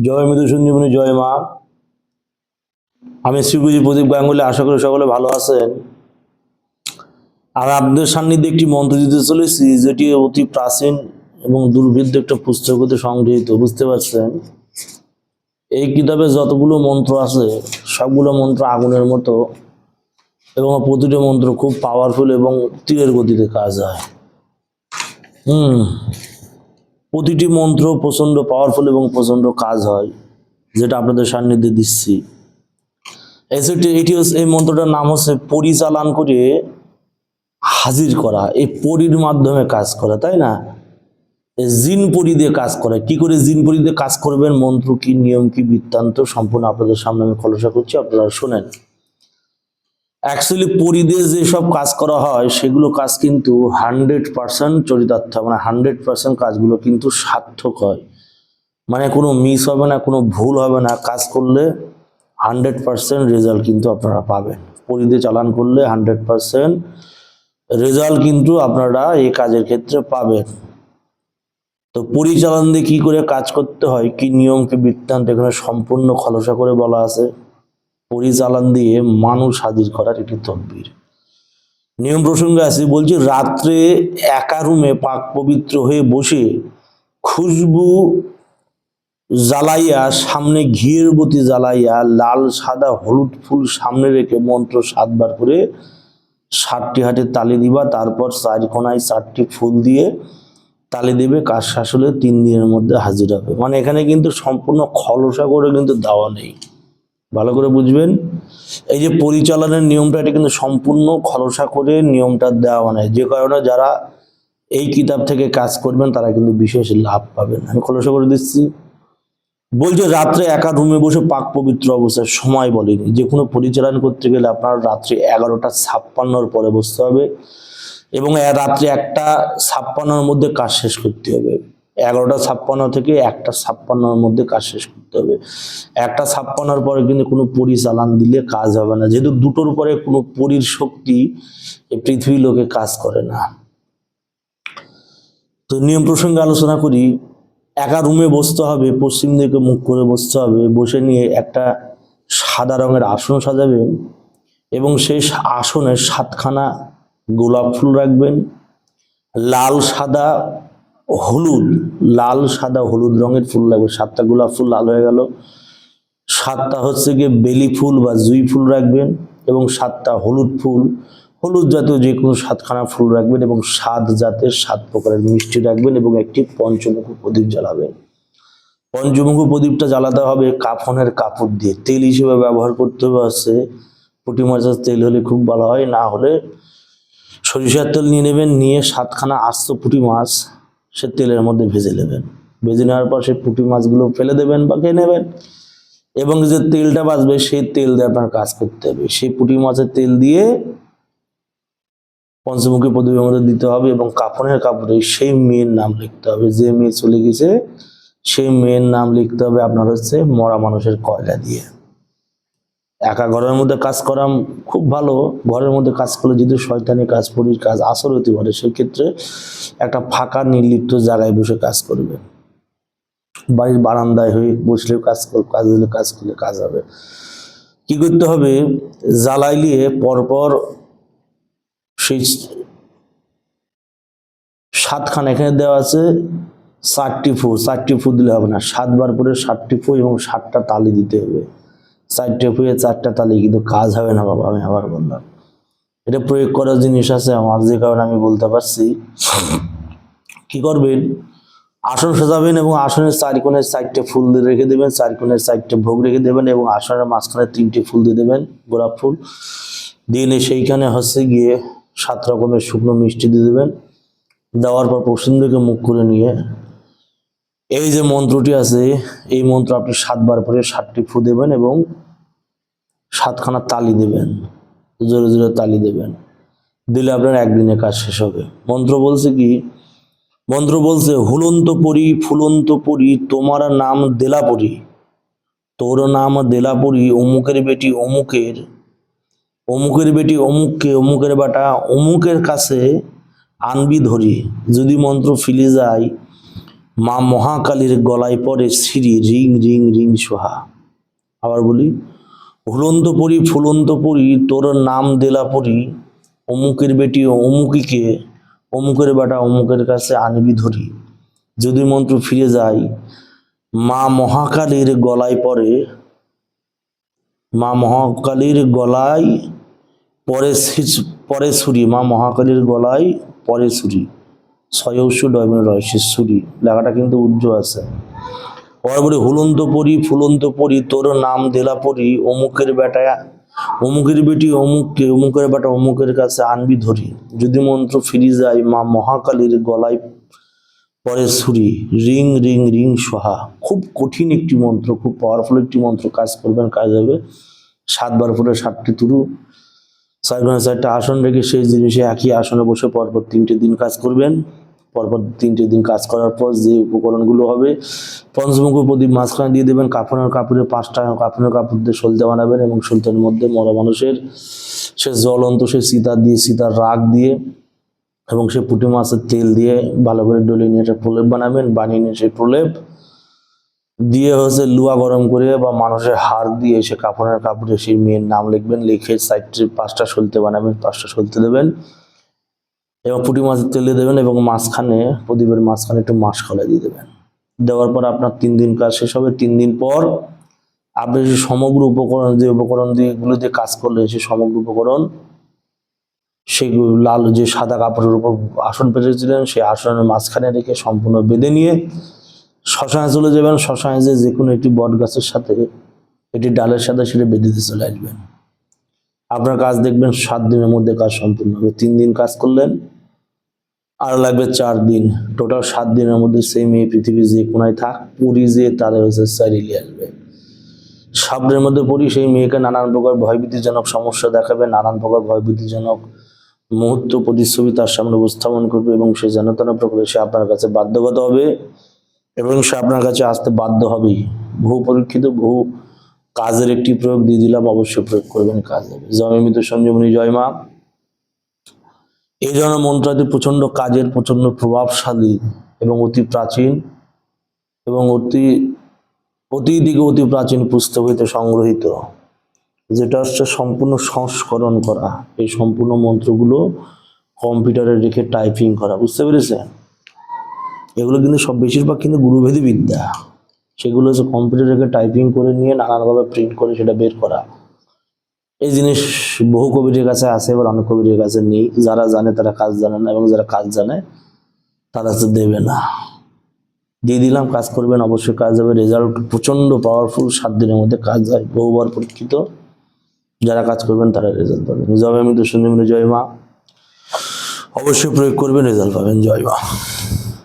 জয় মৃদু সঞ্জীবনী জয় মা। আমি শ্রীগুজি প্রদীপ গাঙ্গুলি, আশা করি সকলে ভালো আছেন। আর আপনাদের সান্নিধ্যে একটি মন্ত্র দিতে চলেছি, যেটি অতি প্রাচীন এবং দুর্ভেদ্য একটা পুস্তক হতে সংগৃহীত, বুঝতে পারছেন? এই কিতাবে যতগুলো মন্ত্র আছে, সবগুলো মন্ত্র আগুনের মতো এবং প্রতিটি মন্ত্র খুব পাওয়ারফুল এবং তীরের গতিতে কাজ হয়। হুম। প্রতিটি মন্ত্র প্রচণ্ড পাওয়ারফুল এবং প্রচণ্ড কাজ হয়, যেটা আপনাদের সান্নিধ্যে দিচ্ছি। এসেটি এটি হচ্ছে, এই মন্ত্রটার নাম হচ্ছে পরিচালন করে হাজির করা, এই পরির মাধ্যমে কাজ করা, তাই না? জিন পরি দিয়ে কাজ করে, কি করে জিন পরি দিয়ে কাজ করবেন? মন্ত্র কি, নিয়ম কি, বৃত্তান্ত সম্পূর্ণ আপনাদের সামনে আমি খলসা করছি, আপনারা শোনেন। অ্যাকচুয়ালি পরি দিয়ে যেসব কাজ করা হয়, সেগুলো কাজ কিন্তু হান্ড্রেড পার্সেন্ট চরিতার্থ। মানে হান্ড্রেড পার্সেন্ট কাজগুলো কিন্তু সার্থক হয়। মানে কোনো মিস হবে না, কোনো ভুল হবে না। কাজ করলে হান্ড্রেড পার্সেন্ট রেজাল্ট কিন্তু আপনারা পাবেন। পরিদে চালান করলে হান্ড্রেড পার্সেন্ট রেজাল্ট কিন্তু আপনারা এই কাজের ক্ষেত্রে পাবেন। তো পরিচালন দিয়ে কি করে কাজ করতে হয়, কি নিয়ম, কি বৃত্তান্ত এখানে সম্পূর্ণ খলসা করে বলা আছে। পরিচালন দিয়ে মানুষ হাজির করার একটি তদবির। নিয়ম প্রসঙ্গে আছে বলছি, রাত্রে একা রুমে পাক পবিত্র হয়ে বসে খুশবু জ্বালাইয়া, সামনে ঘিয়ের বতি জ্বালাইয়া, লাল, সাদা, হলুদ ফুল সামনে রেখে মন্ত্র সাতবার করে ষাটটি হাতে তালি দিবা, তারপর চার কোনায় চারটি ফুল দিয়ে তালি দেবে, কাজ শাসলে তিন দিনের মধ্যে হাজির হবে। মানে এখানে কিন্তু সম্পূর্ণ খলসা করে কিন্তু দেওয়া নেই। ভালো করে বুঝবেন। এই যে পরিচালনের নিয়মটা, এটা কিন্তু সম্পূর্ণ খলসা করে নিয়মটা দেওয়া মানে যে কারণে যারা এই কিতাব থেকে কাজ করবেন, তারা কিন্তু বিশেষ লাভ পাবেন। আমি খলসা করে দিচ্ছি। বলছে, রাত্রে একা রুমে বসে পাক পবিত্র অবস্থায় সময় বলেনি। যে কোনো পরিচালন করতে গেলে আপনার রাত্রি এগারোটা ছাপ্পান্নর পরে বসতে হবে এবং রাত্রি একটা ছাপ্পান্নর মধ্যে কাজ শেষ করতে হবে। এগারোটা ছাপ্পান্ন থেকে একটা ছাপ্পান্নর মধ্যে কাজ শেষ করতে হবে। একটা ছাপ্পান্নর পরে কিন্তু কোনো পরিচালন দিলে কাজ হবে না। যেহেতু দুটোর পরে কোনো পরির শক্তি পৃথিবী লোকে কাজ করে না। তো নিয়ম প্রসঙ্গে আলোচনা করি, একা রুমে বসতে হবে, পশ্চিম দিকে মুখ করে বসতে হবে, বসে নিয়ে একটা সাদা রঙের আসন সাজাবেন এবং সেই আসনে সাতখানা গোলাপ ফুল রাখবেন। লাল, সাদা হলুদ, লাল, সাদা, হলুদ রঙের ফুল লাগবে। সাতটা গোলাপ ফুল লাল হয়ে গেল। সাতটা হচ্ছে গিয়ে বেলি ফুল বা জুই ফুল রাখবেন এবং সাতটা হলুদ ফুল। হলুদ জাতীয় যে কোনো সাতখানা ফুল রাখবেন এবং সাত জাতের সাত প্রকারের মিষ্টি রাখবেন এবং একটি পঞ্চমুখ প্রদীপ জ্বালাবেন। পঞ্চমুখ প্রদীপটা জ্বালাতে হবে কাফনের কাপড় দিয়ে। তেল হিসেবে ব্যবহার করতে হবে হচ্ছে পুঁটি মাছের তেল হলে খুব ভালো হয়। না হলে সরিষার তেল নিয়ে নেবেন, নিয়ে সাতখানা আস্ত পুঁটি মাছ সে তেলের মধ্যে ভেজে নেবেন। ভেজে নেওয়ার পর সেই পুঁটি মাছগুলো ফেলে দেবেন বা খেয়ে নেবেন। এবং যে তেলটা বাঁচবে, সেই তেল দিয়ে আপনার কাজ করতে হবে। সেই পুঁটি মাছের তেল দিয়ে পঞ্চমুখী প্রদীপের মধ্যে দিতে হবে এবং কাফনের কাপড়ে সেই মেয়ের নাম লিখতে হবে। যে মেয়ে চলে গেছে, সেই মেয়ের নাম লিখতে হবে আপনার হচ্ছে মরা মানুষের কয়লা দিয়ে। একা ঘরের মধ্যে কাজ করা খুব ভালো। ঘরের মধ্যে কাজ করলে যদি শয়তানি কাজ, পরির কাজ, আসর হতে পারে, সেক্ষেত্রে একটা ফাঁকা, নির্লিপ্ত জায়গায় বসে কাজ করবে। বাড়ির বারান্দায় হয়ে বসলে কাজ কাজ দিলে কাজ করলে কাজ হবে। কি করতে হবে? জ্বালাইলিয়ে পরপর সেই সাতখানা এখানে দেওয়া আছে ষাটটি ফু ষাটটি ফু দিলে হবে না। সাতবার করে ষাটটি ফু এবং ষাটটা তালি দিতে হবে। চারটে ফুয়ে চারটা তালি কিন্তু কাজ হবে না বাবা, আমি আবার বললাম। এটা প্রয়োগ করার জিনিস আছে, আমার যে কারণে আমি বলতে পারছি। কি করবেন? আসন সাজাবেন এবং আসনের চার কোণে চারটে ফুল দিয়ে রেখে দেবেন, চার কোণে চারটে ভোগ রেখে দেবেন এবং আসনের মাঝখানে তিনটে ফুল দিয়ে দেবেন, গোলাপ ফুল। দিয়ে সেইখানে হচ্ছে গিয়ে সাত রকমের শুকনো মিষ্টি দিয়ে দেবেন। দেওয়ার পর পশ্চিম দিকে মুখ করে নিয়ে এই যে মন্ত্রটি আছে, এই মন্ত্র আপনি সাতবার পরে সাতটি ফু দেবেন এবং সাতখানা তালি দেবেন। জোরে জোরে তালি দেবেন। দিলে আপনার একদিনে কাজ শেষ হবে। মন্ত্র বলছে কি, মন্ত্র বলছে, হুলন্ত পরি, ফুলন্ত পরি, তোমার নাম দেলা পরি। তোর নাম দেলা পরি, অমুকের বেটি অমুকের অমুকের বেটি অমুককে, অমুকের বাটা অমুকের কাছে আনবি ধরি। যদি মন্ত্র ফিলে যায় মা মহাকালীর গলায় পরে সিঁড়ি, রিং রিং রিং সোহা। আবার বলি হুলন্ত পরি ফুলন্ত পরি তোর নাম দেলা পরি, অমুকের বেটি অমুকিকে, অমুকের বেটা অমুকের কাছে আনবি ধরি। যদি মন্ত্র ফিরে যায়, মা মহাকালীর গলায় পরে মা মহাকালীর গলায় পরে পরে ছুরি মা মহাকালীর গলায় পরে ছুরি ছয়স্য ডয়মের রহস্য ছুরি। লেখাটা কিন্তু উজ্জ্ব আছে। পরে বলি হুলন্ত পরি ফুলন্ত পরি তোর নাম দেলা পরি অমুকের বেটা, অমুকের বেটি, অমুককে, অমুকের বেটা, অমুকের কাছে আনবি ধরি। যদি মন্ত্র ফিরে যায়, মা মহাকালীর গলায় পরে ছুরি। Ring ring ring, Soha. খুব কঠিন একটি মন্ত্র, খুব পাওয়ারফুল একটি মন্ত্র। কাজ করবেন, কাজ হবে। সাতবার করে সাতটি তুরু। ছয় ঘণ্টা চারটা আসন রেখে সেই জিনিসে একই আসনে বসে পরপর তিনটে দিন কাজ করবেন। পরপর তিনটে দিন কাজ করার পর যে উপকরণগুলো হবে, পঞ্চমুখ প্রদীপ মাঝখানে দিয়ে দেবেন, কাফনের কাপড়ে পাঁচটা কাফনের কাপড় দিয়ে সলতে বানাবেন এবং সলতের মধ্যে মরা মানুষের সে জ্বলন্ত সে সীতা দিয়ে, সীতার রাগ দিয়ে এবং সে পুঁটি মাছের তেল দিয়ে ভালো করে ডলে নিয়ে একটা প্রলেপ বানাবেন। বানিয়ে নিয়ে সেই প্রলেপ দিয়ে হচ্ছে লুয়া গরম করে বা মানুষের হাড় দিয়ে সে কাপড়ের কাপড়ে সেই মেয়ের নাম লিখবেন, লিখে সাইডে পাঁচটা সলতে বানাবেন, পাঁচটা সলতে দেবেন এবং পুঁটি মাছের তেলে দেবেন এবং মাঝখানে, প্রদীপের মাঝখানে একটু মাছ খোলা দিয়ে দেবেন। দেওয়ার পর আপনার তিন দিন কাজ শেষ হবে। তিন দিন পর আপনি যে সমগ্র উপকরণ যে উপকরণ দিয়ে এগুলো দিয়ে কাজ করলেন সেই সমগ্র উপকরণ সেই লাল যে সাদা কাপড়ের উপর আসন পেতেছিলেন সেই আসনের মাঝখানে রেখে সম্পূর্ণ বেঁধে নিয়ে শ্মশানে চলে যাবেন, শ্মশানে যে যে কোনো একটি বট গাছের সাথে এটি ডালের সাথে সেটা বেঁধেতে চলে আসবেন। আপনার কাজ দেখবেন, সাত দিনের মধ্যে কাজ সম্পূর্ণ হবে। তিন দিন কাজ করলেন, আর লাগবে চার দিন। টোটাল সাত দিনের মধ্যে সেই মেয়ে পৃথিবীর যে কোনায় থাক, পুরী যে তারে হচ্ছে চারিলে আসবে। সাবনের মধ্যে পড়ি সেই মেয়েকে নানান প্রকার ভয়ভীতিজনক সমস্যা দেখাবে, নানান প্রকার ভয়ভীতিজনক মুহূর্ত, প্রতিচ্ছবি তার সামনে উপস্থাপন করবে এবং সে যেন তেন প্রকারে সে আপনার কাছে বাধ্যগত হবে। এবং সে আপনার কাছে আসতে বাধ্য হবেই বহু পরীক্ষিত বহু কাজের একটি প্রয়োগ দিয়ে দিলাম, অবশ্যই প্রয়োগ করবেন কাজ জয়মিত সঞ্জীবনী, জয় মা। এই ধরনের মন্ত্রাদি প্রচণ্ড কাজের প্রচণ্ড প্রভাবশালী এবং অতি প্রাচীন এবং অতি অতি দিকে অতি প্রাচীন পুস্তক হইতে সংগ্রহীত, যেটা হচ্ছে সম্পূর্ণ সংস্করণ করা। এই সম্পূর্ণ মন্ত্রগুলো কম্পিউটারে রেখে টাইপিং করা। বুঝতে পেরেছেন? এগুলো কিন্তু সব বেশিরভাগ কিন্তু গুরুভেদী বিদ্যা। সেগুলো হচ্ছে কম্পিউটারে রেখে টাইপিং করে নিয়ে নানানভাবে প্রিন্ট করে সেটা বের করা। এই জিনিস বহু কবিরের কাছে আছে, এবার অনেক কবিরের কাছে নেই। যারা জানে তারা কাজ জানে না এবং যারা কাজ জানে, তারা তো দেবে না। দিয়ে দিলাম, কাজ করবেন, অবশ্যই কাজ হবে। রেজাল্ট প্রচণ্ড পাওয়ারফুল সাত দিনের মধ্যে কাজ হয়, বহুবার পরীক্ষিত। যারা কাজ করবেন, তারা রেজাল্ট পাবেন। জয় আমি তো জয় মা। অবশ্যই প্রয়োগ করবেন রেজাল্ট পাবেন। জয় মা।